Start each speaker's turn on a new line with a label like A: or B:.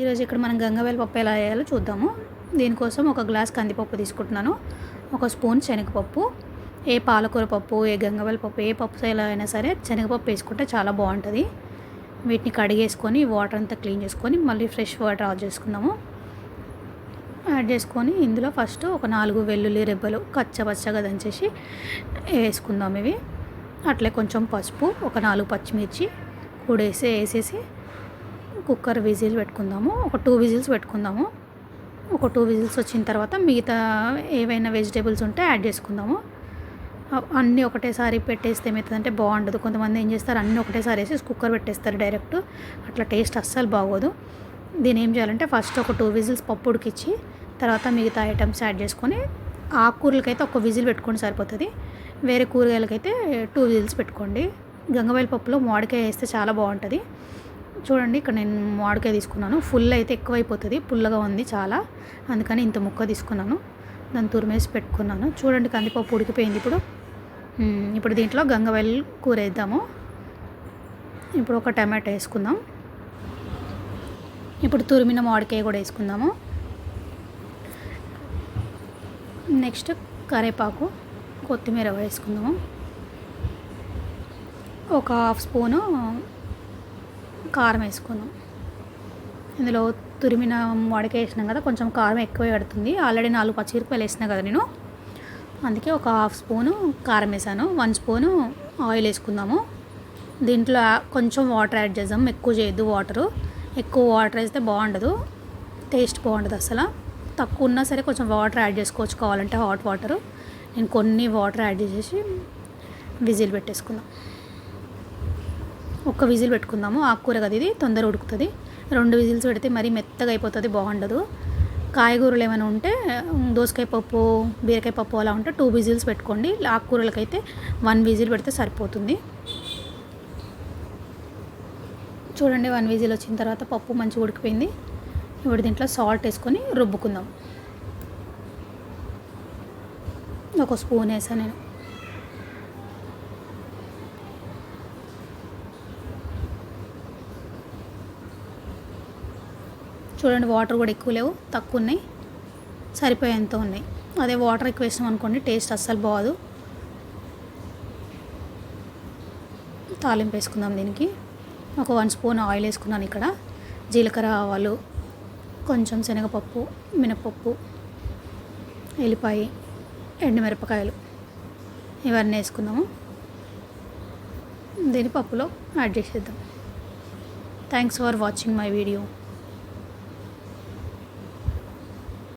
A: ఈరోజు ఇక్కడ మనం గంగవేల పప్పు ఎలా వేయాలో చూద్దాము. దీనికోసం ఒక గ్లాస్ కందిపప్పు తీసుకుంటున్నాను. ఒక స్పూన్ శనగపప్పు ఏ పాలకూర పప్పు ఏ గంగవేల పప్పు ఏ పప్పు ఎలా అయినా సరే శనగపప్పు వేసుకుంటే చాలా బాగుంటుంది. వీటిని కడిగేసుకొని వాటర్ అంతా క్లీన్ చేసుకొని మళ్ళీ ఫ్రెష్ వాటర్ ఆడ్ చేసుకుందాము. యాడ్ చేసుకొని ఇందులో ఫస్ట్ ఒక నాలుగు వెల్లుల్లి రెబ్బలు కచ్చపచ్చగా దంచేసి వేసుకుందాం ఇవి. అట్లే కొంచెం పసుపు ఒక నాలుగు పచ్చిమిర్చి కూడేసి వేసేసి కుక్కర్ విజిల్ పెట్టుకుందాము ఒక టూ విజిల్స్ పెట్టుకుందాము. ఒక టూ విజిల్స్ వచ్చిన తర్వాత మిగతా ఏవైనా వెజిటేబుల్స్ ఉంటే యాడ్ చేసుకుందాము. అన్నీ ఒకటేసారి పెట్టేస్తే ఏమవుతుందంటే బాగుండదు. కొంతమంది ఏం చేస్తారు అన్నీ ఒకటేసారి వేసేసి కుక్కర్ పెట్టేస్తారు డైరెక్ట్. అట్లా టేస్ట్ అస్సలు బాగోదు. దీని ఏం చేయాలంటే ఫస్ట్ ఒక టూ విజిల్స్ పప్పు ఉడికిచ్చి తర్వాత మిగతా ఐటమ్స్ యాడ్ చేసుకొని ఆకుకూరలకైతే ఒక విజిల్ పెట్టుకోండి సరిపోతుంది. వేరే కూరగాయలకైతే టూ విజిల్స్ పెట్టుకోండి. గంగవాయల పప్పులో మామిడికాయ వేస్తే చాలా బాగుంటుంది. చూడండి ఇక్కడ నేను మామిడికాయ తీసుకున్నాను. ఫుల్ అయితే ఎక్కువైపోతుంది. పుల్లగా ఉంది చాలా. అందుకని ఇంత ముక్క తీసుకున్నాను. దాన్ని తురిమేసి పెట్టుకున్నాను. చూడండి కందిపప్పు ఉడికిపోయింది ఇప్పుడు. ఇప్పుడు దీంట్లో గంగవెల్ కూర వేద్దాము. ఇప్పుడు ఒక టమాటా వేసుకుందాం. ఇప్పుడు తురిమిన మామిడికాయ కూడా వేసుకుందాము. నెక్స్ట్ కరేపాకు కొత్తిమీర వేసుకుందాము. ఒక హాఫ్ స్పూను కారం వేసుకుందాం ఇందులో తురిమిన మామిడికాయ వేసినాం కదా కొంచెం కారం ఎక్కువ పెడుతుంది. ఆల్రెడీ నాలుగు పచ్చిమిరపకాయలు వేసినా కదా నేను. అందుకే ఒక హాఫ్ స్పూను కారం వేసాను. వన్ స్పూను ఆయిల్ వేసుకుందాము. దీంట్లో కొంచెం వాటర్ యాడ్ చేద్దాం. ఎక్కువ చేయొద్దు వాటరు. ఎక్కువ వాటర్ వేస్తే బాగుండదు. టేస్ట్ బాగుండదు అసలు. తక్కువ ఉన్నా సరే కొంచెం వాటర్ యాడ్ చేసుకోవచ్చు. కావాలంటే హాట్ వాటర్. నేను కొన్ని వాటర్ యాడ్ చేసేసి విజిల్ పెట్టేసుకుందాం. ఒక్క విజిల్ పెట్టుకుందాము. ఆకుకూర కదా ఇది? తొందర ఉడుకుతుంది. రెండు విజిల్స్ పెడితే మరీ మెత్తగా అయిపోతుంది బాగుండదు. కాయగూరలు ఏమైనా ఉంటే దోసకాయ పప్పు బీరకాయ పప్పు అలా ఉంటే టూ విజిల్స్ పెట్టుకోండి. ఆకుకూరలకైతే వన్ విజిల్ పెడితే సరిపోతుంది. చూడండి వన్ విజిల్ వచ్చిన తర్వాత పప్పు మంచిగా ఉడికిపోయింది. ఇప్పుడు దీంట్లో సాల్ట్ వేసుకొని రుబ్బుకుందాం. ఒక స్పూన్ వేసాను నేను. చూడండి వాటర్ కూడా ఎక్కువ లేవు తక్కువ ఉన్నాయి సరిపోయేంత ఉన్నాయి. అదే వాటర్ ఎక్కువ వేసినాం అనుకోండి టేస్ట్ అస్సలు బాగోదు. తాలింపు వేసుకుందాం దీనికి. ఒక వన్ స్పూన్ ఆయిల్ వేసుకున్నాను ఇక్కడ. జీలకర్ర ఆవాలు కొంచెం శనగపప్పు మినపప్పు ఎల్లిపాయ ఎండుమిరపకాయలు ఇవన్నీ వేసుకుందాము. దీని పప్పులో యాడ్ చేసేద్దాం. Thanks for watching my video